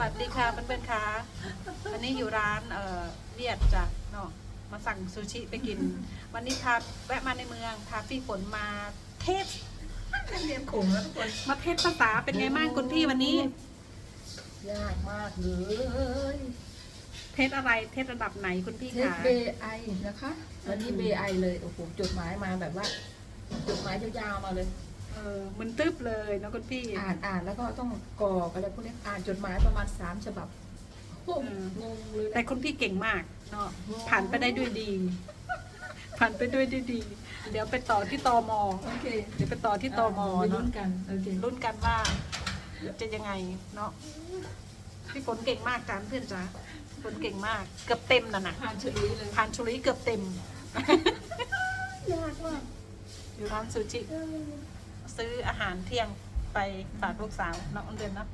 วัสดีค่ะเพื่อนๆค่ะวันนี้อยู่ร้านเอ่อเวียดจ้ะเนาะมาสั่งซูชิไปกิน วันนี้พาแวะมาในเมืองพาพี่ฝนมาเทศเรียนขงแล้วทุกคนมาเทศภาษาเป็นไงบ้างคุณพี่วันนี้ ยากมากเลยเทศอะไรเทศระดับไหนคุณพี่เทสคะเบไอนะคะ วันนี้เบไอเลย โอ้โหจดหมายมาแบบว่าจดหมายยาวๆมาเลย เออมันตึ๊บเลยเนาะคุณพี่ อ่านอ่านแล้วก็ต้องกรอกอะไรพวกนี้อ่านจดหมายประมาณสามฉบับโอ้โหอืมงงเลยนะ แต่คุณพี่เก่งมากเนาะผ่านไปได้ด้วยดี ผ่านไปด้วยด้วยดี เดี๋ยวไปต่อที่ตมโอเคเดี๋ยวไปต่อที่ตมไปเนาะ ลุ้นกันโอเค รุ่นกันว่าจะยังไงเนาะพี่ฝนเก่งมากจ้าเพื่อนจ้าฝนเก่งมากเกือบเต็มน่ะนะผ่านเฉลีเลย ผ่านชุลีเกือบเต็มยากมากอยู่ร้านซูชิ ซื้ออาหารเที่ยงไปฝากลูกสาวน้องเดือนเนาะ